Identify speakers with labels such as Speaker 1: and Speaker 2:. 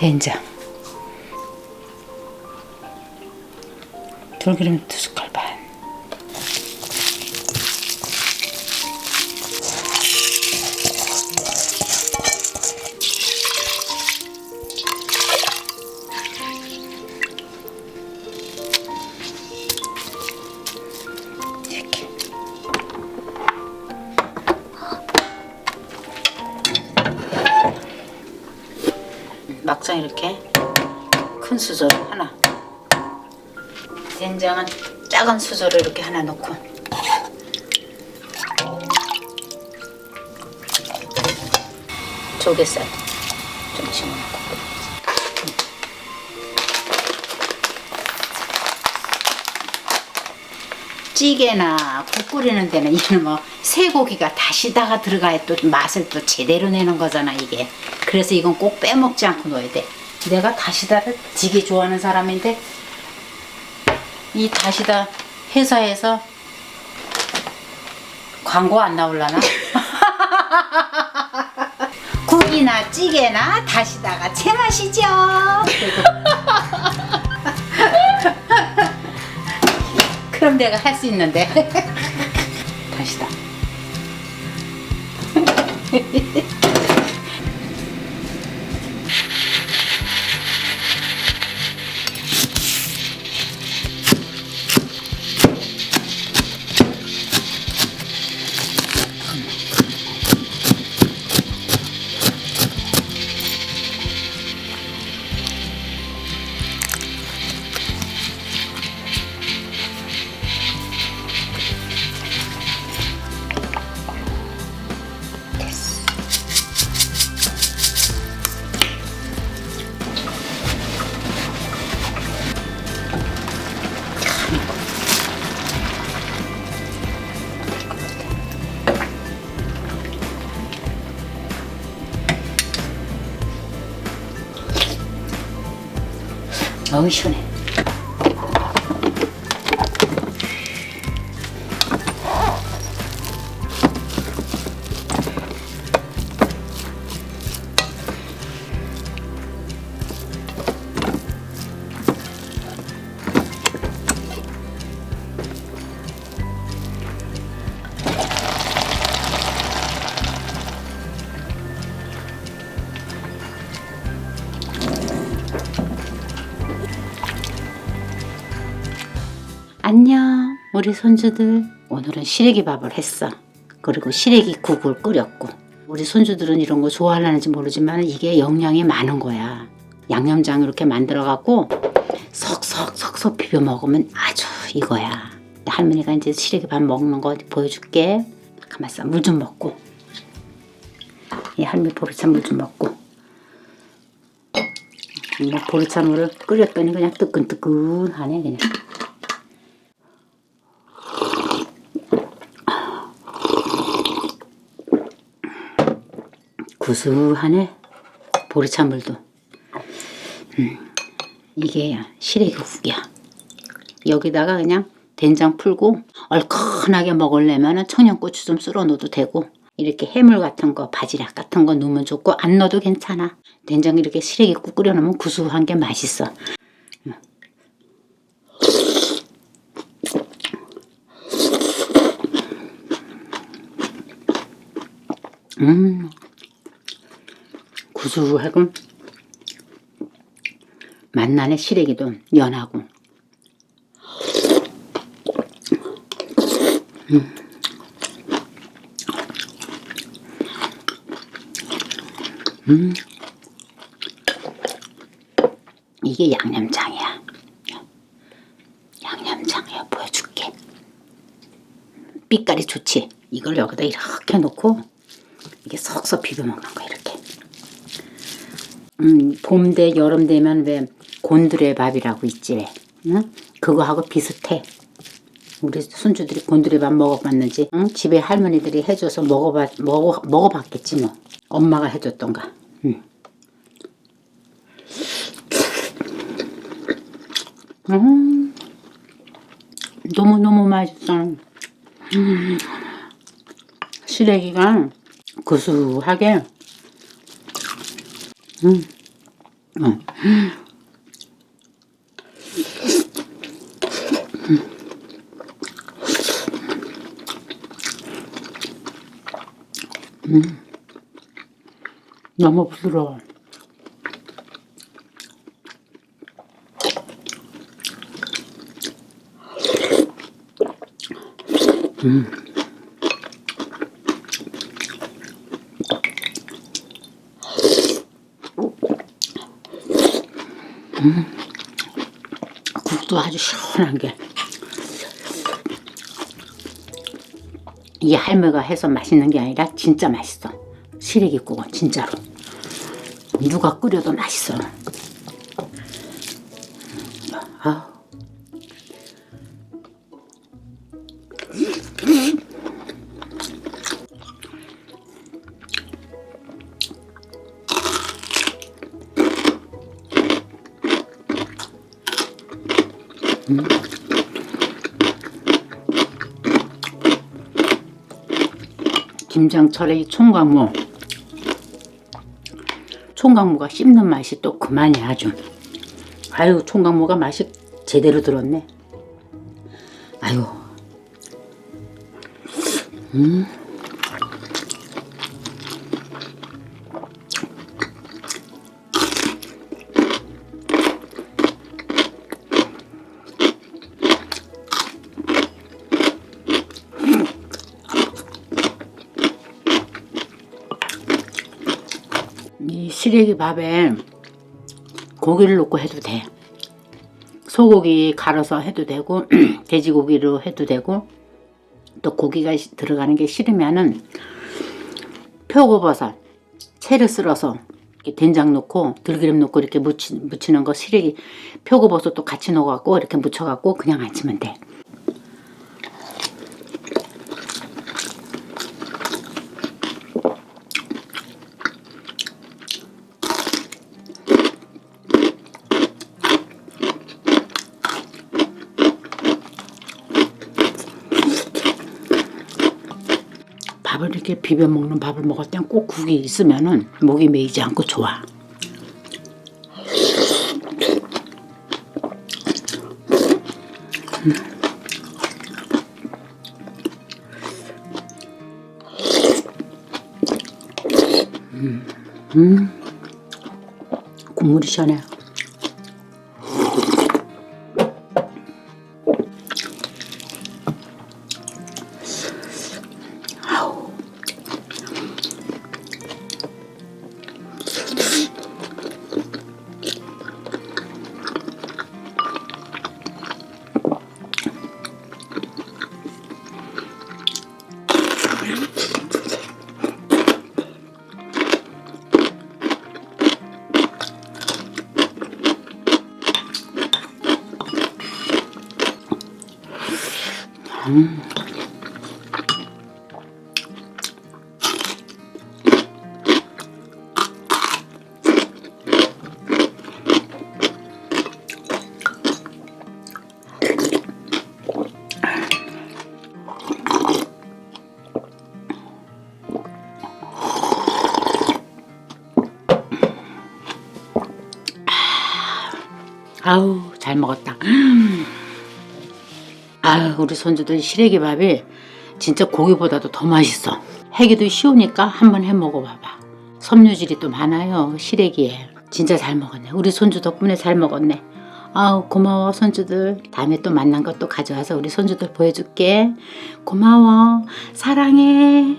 Speaker 1: 된장. 들기름 두 숟갈 막장 이렇게 큰 수저로 하나. 된장은 작은 수저로 이렇게 하나 넣고. 조개살 좀 집어넣고 찌개나 국 끓이는 데는 이는 뭐 쇠고기가 다시다가 들어가야 또 맛을 또 제대로 내는 거잖아 이게. 그래서 이건 꼭 빼먹지 않고 넣어야 돼. 내가 다시다를 되게 좋아하는 사람인데 이 다시다 회사에서 광고 안 나올라나? 국이나 찌개나 다시다가 제맛이죠 그럼 내가 할 수 있는데. 다시다 어우 시원해 안녕. 우리 손주들. 오늘은 시래기 밥을 했어. 그리고 시래기 국을 끓였고. 우리 손주들은 이런 거 좋아하려는지 모르지만 이게 영양이 많은 거야. 양념장 이렇게 만들어 갖고 석석석석 비벼 먹으면 아주 이거야. 할머니가 이제 시래기 밥 먹는 거 보여줄게. 가만 있어. 물 좀 먹고. 이 할머니 보리차 물좀 먹고. 뭐 보리차 물을 끓였더니 그냥 뜨끈뜨끈하네 그냥 구수하네 보리차물도. 음, 이게 시래기국이야. 여기다가 그냥 된장 풀고 얼큰하게 먹으려면 청양고추 좀 쓸어 넣어도 되고 이렇게 해물 같은 거 바지락 같은 거 넣으면 좋고 안 넣어도 괜찮아. 된장 이렇게 시래기국 끓여 놓으면 구수한 게 맛있어. 음 구수하고 맛나네 시래기도 연하고. 음. 음. 이게 양념장이야. 양념장이야. 보여줄게. 빛깔이 좋지? 이걸 여기다 이렇게 놓고 이게 석석 비벼 먹는 거 이렇게 음, 봄 돼, 여름 되면 왜 곤드레 밥이라고 있지 왜? 응? 그거하고 비슷해. 우리 손주들이 곤드레 밥 먹어봤는지 응? 집에 할머니들이 해줘서 먹어봤, 먹어, 먹어봤겠지 뭐. 엄마가 해줬던가. 응. 음, 너무너무 맛있어. 음, 시래기가 구수하게 음. 응. 음. 너무 부드러워. 국도 아주 시원한 게. 이게 할매가 해서 맛있는 게 아니라 진짜 맛있어. 시래기국은 진짜로. 누가 끓여도 맛있어. 아. 김장철의 이 총각무. 총각무가 씹는 맛이 또 그만이야 아주. 아유 총각무가 맛이 제대로 들었네. 아유. 음. 이 시래기 밥에 고기를 넣고 해도 돼. 소고기 갈아서 해도 되고 돼지고기로 해도 되고 또 고기가 시- 들어가는 게 싫으면은 표고버섯 채를 썰어서 된장 넣고 들기름 넣고 이렇게 무치, 무치는 거 시래기 표고버섯도 같이 넣어갖고 이렇게 무쳐갖고 그냥 안치면 돼. 밥을 이렇게 비벼 먹는 밥을 먹을 땐 꼭 국이 있으면은 목이 메이지 않고 좋아. 음, 음. 국물이 시원해. 아우 잘 먹었다. 아유 우리 손주들 시래기 밥이 진짜 고기보다도 더 맛있어. 해기도 쉬우니까 한번 해 먹어봐봐. 섬유질이 또 많아요 시래기에. 진짜 잘 먹었네. 우리 손주 덕분에 잘 먹었네. 아우 고마워 손주들. 다음에 또 만난 것도 가져와서 우리 손주들 보여줄게. 고마워. 사랑해.